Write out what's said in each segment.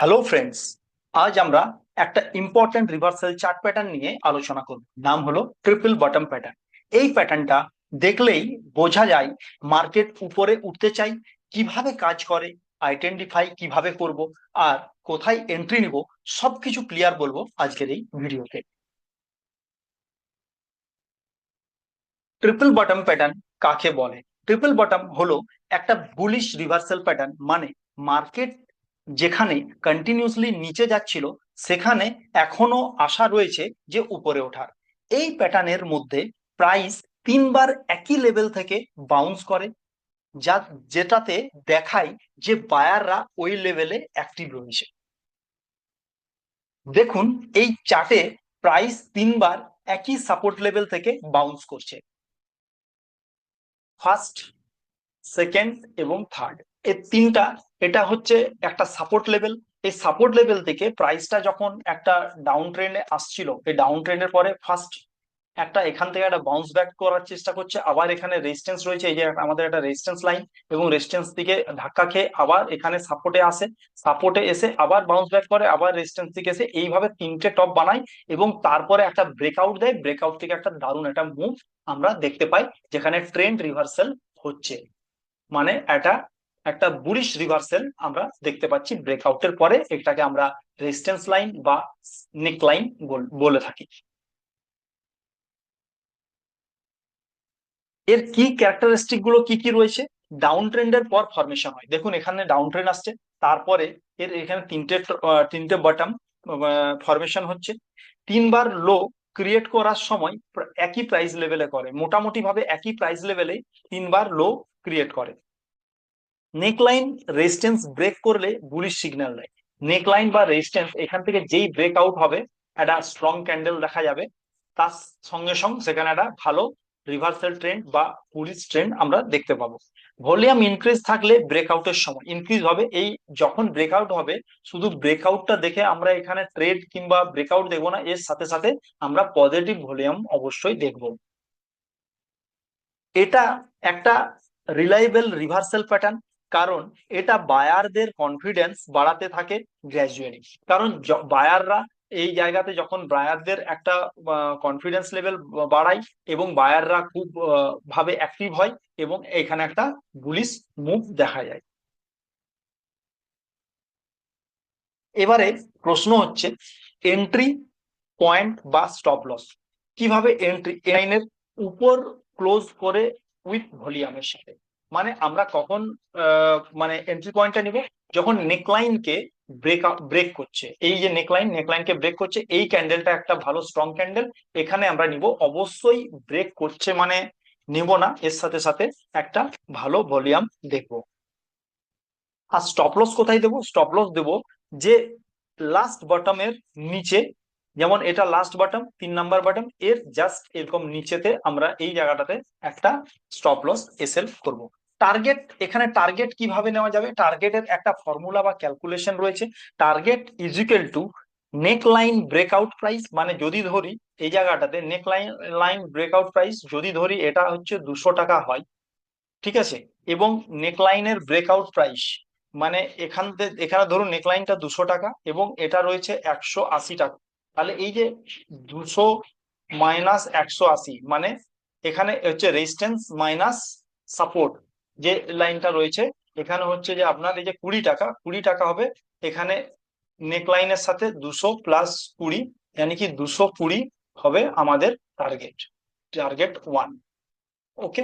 Hello friends আজ আমরা একটা ইম্পর্টেন্ট রিভার্সাল চার্ট প্যাটার্ন নিয়ে আলোচনা করব। নাম হলো ট্রিপল বটম প্যাটার্ন এই প্যাটার্নটা দেখলেই বোঝা যায় মার্কেট উপরে উঠতে চাই, কীভাবে কাজ করে আইডেন্টিফাই কীভাবে করব, আর কোথায় এন্ট্রি নিব, সবকিছু ক্লিয়ার বলব আজকের এই ভিডিওতে। ট্রিপল বটম প্যাটার্ন কাকে বলে? ট্রিপল বটম হলো একটা বুলিশ রিভার্সাল প্যাটার্ন মানে মার্কেট যেখানে কন্টিনিউসলি নিচে যাচ্ছিল, সেখানে এখনও আশা রয়েছে যে উপরে ওঠার। এই প্যাটার্নের মধ্যে প্রাইস তিনবার একই লেভেল থেকে বাউন্স করে, যা যেটাতে দেখায় যে বায়াররা ওই লেভেলে অ্যাক্টিভ রয়েছে। দেখুন, এই চার্টে প্রাইস তিনবার একই সাপোর্ট লেভেল থেকে বাউন্স করছে। ফার্স্ট সেকেন্ড এবং থার্ড এই তিনটা, এটা হচ্ছে একটা সাপোর্ট লেভেল এই সাপোর্ট লেভেল থেকে প্রাইসটা যখন একটা ডাউন ট্রেন্ডে আসছিল, এই ডাউন ট্রেনের পরে ফার্স্ট একটা এখান থেকে একটা বাউন্স ব্যাক করার চেষ্টা করছে, আবার এখানে রেজিস্ট্যান্স রয়েছে, এই যে আমাদের একটা রেজিস্ট্যান্স লাইন এবং রেজিস্ট্যান্স দিকে ধাক্কা খেয়ে আবার এখানে সাপোর্টে আসে। সাপোর্টে এসে আবার বাউন্স ব্যাক করে, আবার রেজিস্ট্যান্স দিকে এসে এইভাবে তিনটে টপ বানায় এবং তারপরে একটা ব্রেকআউট দেয়। ব্রেকআউট থেকে একটা দারুণ একটা মুভ আমরা দেখতে পাই, যেখানে ট্রেন্ড রিভার্সাল হচ্ছে। মানে এটা একটা বুলিশ রিভার্সেল আমরা দেখতে পাচ্ছি ব্রেকআউটের পরে, এটাকে আমরা রেজিস্ট্যান্স লাইন বা নেক লাইন বলে থাকি। এর কি ক্যারেক্টারিস্টিকগুলো, কি কি রয়েছে? ডাউন ট্রেন্ডের পর ফরমেশন হয়। দেখুন, এখানে ডাউন ট্রেন্ড আসছে, তারপরে এর এখানে তিনটে তিনটে বটম ফরমেশন হচ্ছে। তিনবার লো ক্রিয়েট করার সময় একই প্রাইস লেভেলে করে। মোটামুটি ভাবে একই প্রাইস লেভেলে তিনবার লো ক্রিয়েট করে। নেকলাইন রেজিস্ট্যান্স ব্রেক করলে বুলিশ সিগন্যাল দেয়। নেকলাইন বা রেজিস্ট্যান্স এখান থেকে যেই ব্রেক আউট হবে, একটা স্ট্রং ক্যান্ডেল দেখা যাবে। তার সঙ্গে সঙ্গে সেখানে একটা ভালো রিভার্সাল ট্রেন্ড বা বুলিশ ট্রেন্ড আমরা দেখতে পাবো। ভলিউম ইনক্রিজ থাকলে ব্রেকআউটের সময় ইনক্রিজ হবে। এই যখন ব্রেকআউট হবে, শুধু ব্রেকআউটটা দেখে আমরা এখানে ট্রেড কিংবা ব্রেকআউট দেখব না, এর সাথে সাথে আমরা পজিটিভ ভলিউম অবশ্যই দেখব। এটা একটা রিলায়েবল রিভার্সাল প্যাটার্ন কারণ এটা বায়ারদের কনফিডেন্স বাড়াতে থাকে গ্র্যাজুয়ালি কারণ বায়াররা এই জায়গাতে যখন বায়ারদের একটা কনফিডেন্স লেভেল বাড়ায় এবং বায়াররা খুব ভাবে অ্যাক্টিভ হয় এবং এখানে একটা বুলিশ মুভ দেখা যায়। এবারে প্রশ্ন হচ্ছে এন্ট্রি পয়েন্ট বা স্টপ লস কীভাবে এন্ট্রি লাইনের উপর ক্লোজ করে উইথ ভলিউমের সাথে? মানে আমরা কখন মানে এন্ট্রি পয়েন্টটা নিব? যখন নেকলাইনকে ব্রেক ব্রেক করছে। এই যে নেকলাইন নেকলাইনকে ব্রেক করছে, এই ক্যান্ডেলটা একটা ভালো স্ট্রং ক্যান্ডেল এখানে আমরা নিব। অবশ্যই ব্রেক করছে মানে নিব না। এর সাথে সাথে একটা ভালো ভলিউম দেখব। আর স্টপ লস কোথায় দেবো? স্টপ লস দেবো যে লাস্ট বটমের নিচে যেমন এটা লাস্ট বটম তিন নাম্বার বটম এর জাস্ট এরকম নিচেতে আমরা এই জায়গাটাতে একটা স্টপ লস এসএল করব। টার্গেট এখানে টার্গেট কীভাবে নেওয়া যাবে? টার্গেটের একটা ফর্মুলা বা ক্যালকুলেশন রয়েছে। Target equal to neck line breakout price মানে যদি ধরি এই জায়গাটাতে neck line line breakout price যদি ধরি এটা হচ্ছে দুশো টাকা হয়, ঠিক আছে? এবং নেক লাইনের ব্রেকআউট প্রাইস মানে এখান এখানে ধরুন নেকলাইনটা দুশো টাকা এবং এটা রয়েছে একশো আশি টাকা। তাহলে এই যে দুশো মাইনাস একশো আশি মানে এখানে হচ্ছে রেজিস্ট্যান্স মাইনাস সাপোর্ট যে লাইনটা রয়েছে, এখানে হচ্ছে যে আপনার এই যে কুড়ি টাকা কুড়ি টাকা হবে, এখানে নেকলাইনের সাথে দুশো প্লাস কুড়ি মানে কি দুশো কুড়ি হবে আমাদের টার্গেট টার্গেট ওয়ান ওকে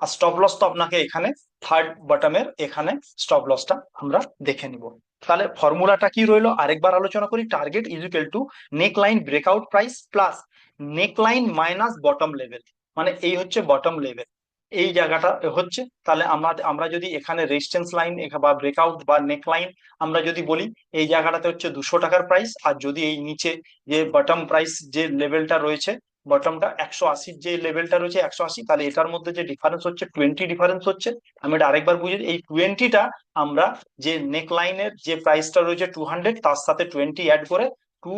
আর স্টপ লস তো আপনাকে এখানে থার্ড বটমের এখানে স্টপ লসটা আমরা দেখে নিব। তাহলে ফর্মুলাটা কি রইল? আরেকবার আলোচনা করি target equal to neck line breakout price plus neck line minus bottom level মানে এই হচ্ছে বটম লেভেল এই জায়গাটা হচ্ছে। তাহলে আমরা আমরা যদি এখানে রেজিস্ট্যান্স লাইন বা ব্রেকআউট বা নেক লাইন আমরা যদি বলি, এই জায়গাটাতে হচ্ছে দুশো টাকার প্রাইস আর যদি এই নিচে যে বটম প্রাইস যে লেভেলটা রয়েছে বটমটা একশো আশির যে লেভেলটা রয়েছে একশো আশি, তাহলে এটার মধ্যে যে ডিফারেন্স হচ্ছে টোয়েন্টি ডিফারেন্স হচ্ছে। আমি এটা আরেকবার বুঝি এই টোয়েন্টিটা আমরা যে নেক লাইনের যে প্রাইসটা রয়েছে টু হান্ড্রেড তার সাথে টোয়েন্টি অ্যাড করে two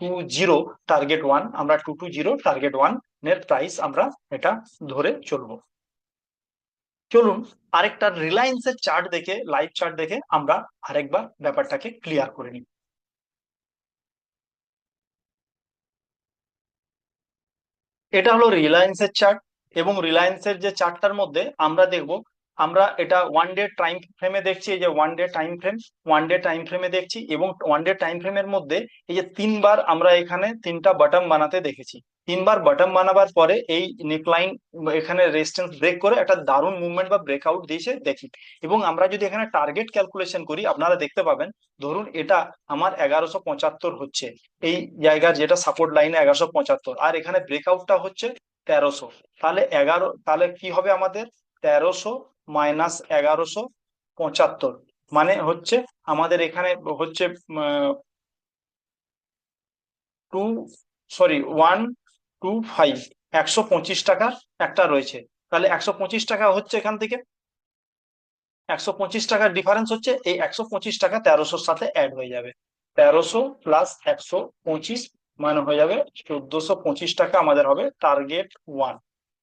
two zero target one আমরা টু টু জিরো টার্গেট ওয়ানের প্রাইস আমরা এটা ধরে চলবো। চলুন, আরেকটা রিলায়েন্সের চার্ট দেখে লাইভ চার্ট দেখে আমরা আরেকবার ব্যাপারটাকে ক্লিয়ার করে নিই। এটা হলো রিলায়েন্সের চার্ট এবং রিলায়েন্সের যে চার্টটার মধ্যে আমরা দেখব আমরা এটা ওয়ান ডে টাইম ফ্রেমে দেখছি, এই যে one day time frame one day time ফ্রেমে দেখছি এবং ওয়ান ডে টাইম ফ্রেমের মধ্যে এই যে তিনবার আমরা এখানে তিনটা বাটন বানাতে দেখেছি। তিনবার বাটন বানাবার পরে এই নেকলাইন এখানে রেজিস্ট্যান্স ব্রেক করে একটা দারুণ মুভমেন্ট বা ব্রেকআউট দিয়েছে দেখি। এবং আমরা যদি এখানে টার্গেট ক্যালকুলেশন করি, আপনারা দেখতে পাবেন, ধরুন এটা আমার এগারোশো পঁচাত্তর হচ্ছে। এই জায়গার যেটা সাপোর্ট লাইনে এগারোশো পঁচাত্তর, আর এখানে ব্রেকআউটটা হচ্ছে তেরোশো। তাহলে এগারো, তাহলে কি হবে আমাদের? তেরোশো মাইনাস এগারোশো পঁচাত্তর। মানে হচ্ছে আমাদের এখানে হচ্ছে two, sorry, one, two, five, একশো পঁচিশ টাকার একটা রয়েছে। তাহলে একশো পঁচিশ টাকা হচ্ছে এখান থেকে। একশো পঁচিশ টাকার ডিফারেন্স হচ্ছে এই একশো পঁচিশ টাকা তেরোশোর সাথে অ্যাড হয়ে যাবে। তেরোশো প্লাস একশো পঁচিশ মানে হয়ে যাবে চোদ্দশো পঁচিশ টাকা আমাদের হবে টার্গেট ওয়ান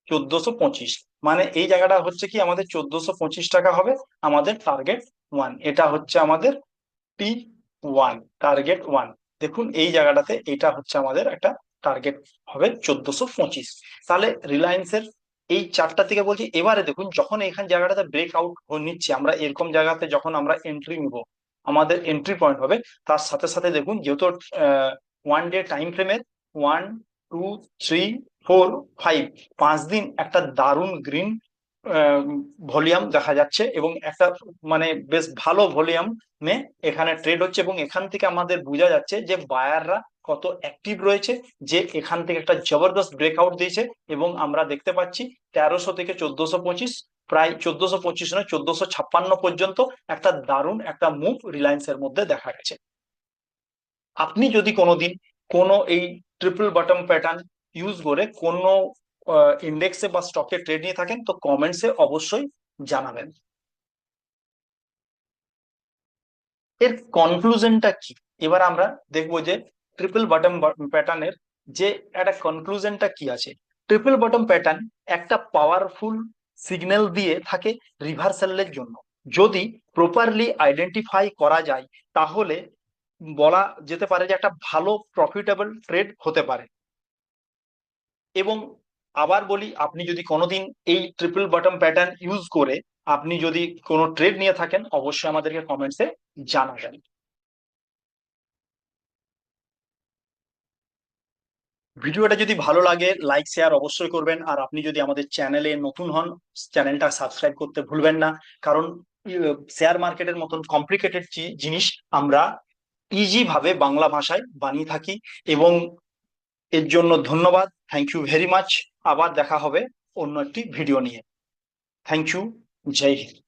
চোদ্দশো পঁচিশ। মানে এই জায়গাটা হচ্ছে কি, আমাদের চোদ্দশো পঁচিশ টাকা হবে আমাদের টার্গেট ওয়ান এটা হচ্ছে আমাদের টি ওয়ান টার্গেট ওয়ান দেখুন, এই জায়গাটাতে এটা হচ্ছে আমাদের একটা টার্গেট হবে চোদ্দশো পঁচিশ। তাহলে রিলায়েন্সের এই চারটা থেকে বলছি, এবারে দেখুন, যখন এখান জায়গাটাতে ব্রেক আউট নিচ্ছে, আমরা এরকম জায়গাতে যখন আমরা এন্ট্রি নিব, আমাদের এন্ট্রি পয়েন্ট হবে, তার সাথে সাথে দেখুন, যেহেতু ওয়ান ডে টাইম ফ্রেমের one two three four five পাঁচ দিন একটা দারুণ গ্রিন ভলিউম দেখা যাচ্ছে এবং একটা মানে বেশ ভালো ভলিউম মে এখানে ট্রেড হচ্ছে এবং এখান থেকে আমাদের বোঝা যাচ্ছে যে বায়াররা কত অ্যাক্টিভ রয়েছে, যে এখান থেকে একটা জবরদস্ত ব্রেকআউট দিয়েছে এবং আমরা দেখতে পাচ্ছি তেরোশো থেকে চোদ্দশো পঁচিশ, প্রায় চোদ্দশো পঁচিশ নয়, চোদ্দশো ছাপ্পান্ন পর্যন্ত একটা দারুণ একটা মুভ রিলায়েন্সের মধ্যে দেখা গেছে আপনি যদি কোনোদিন কোনো এই ট্রিপল বটম প্যাটার্ন ইউজ করে কোনো ইন্ডেক্সে বা স্টকে ট্রেড নিয়ে থাকেন, তো কমেন্টসে অবশ্যই জানাবেন। এর কনক্লুশনটা কি? এবার আমরা দেখব যে ট্রিপল বটম প্যাটার্নের যে একটা কনক্লুশনটা কি আছে? ট্রিপল বটম প্যাটার্ন একটা পাওয়ারফুল সিগন্যাল দিয়ে থাকে রিভার্সালের জন্য। যদি প্রপারলি আইডেন্টিফাই করা যায়, তাহলে বলা যেতে পারে যে একটা ভালো প্রফিটেবল ট্রেড হতে পারে। এবং আবার বলি, আপনি যদি কোনোদিন এই ট্রিপল বটম প্যাটার্ন ইউজ করে আপনি যদি কোনো ট্রেড নিয়ে থাকেন, অবশ্যই আমাদেরকে কমেন্টসে জানাবেন। ভিডিওটা যদি ভালো লাগে লাইক শেয়ার অবশ্যই করবেন। আর আপনি যদি আমাদের চ্যানেলে নতুন হন চ্যানেলটা সাবস্ক্রাইব করতে ভুলবেন না। কারণ শেয়ার মার্কেটের মতন কমপ্লিকেটেড জিনিস আমরা ইজি ভাবে বাংলা ভাষায় বানিয়ে থাকি এবং এর জন্য ধন্যবাদ। থ্যাংক ইউ ভেরি মাচ আবার দেখা হবে অন্য একটি ভিডিও নিয়ে। Thank you Jai Hind.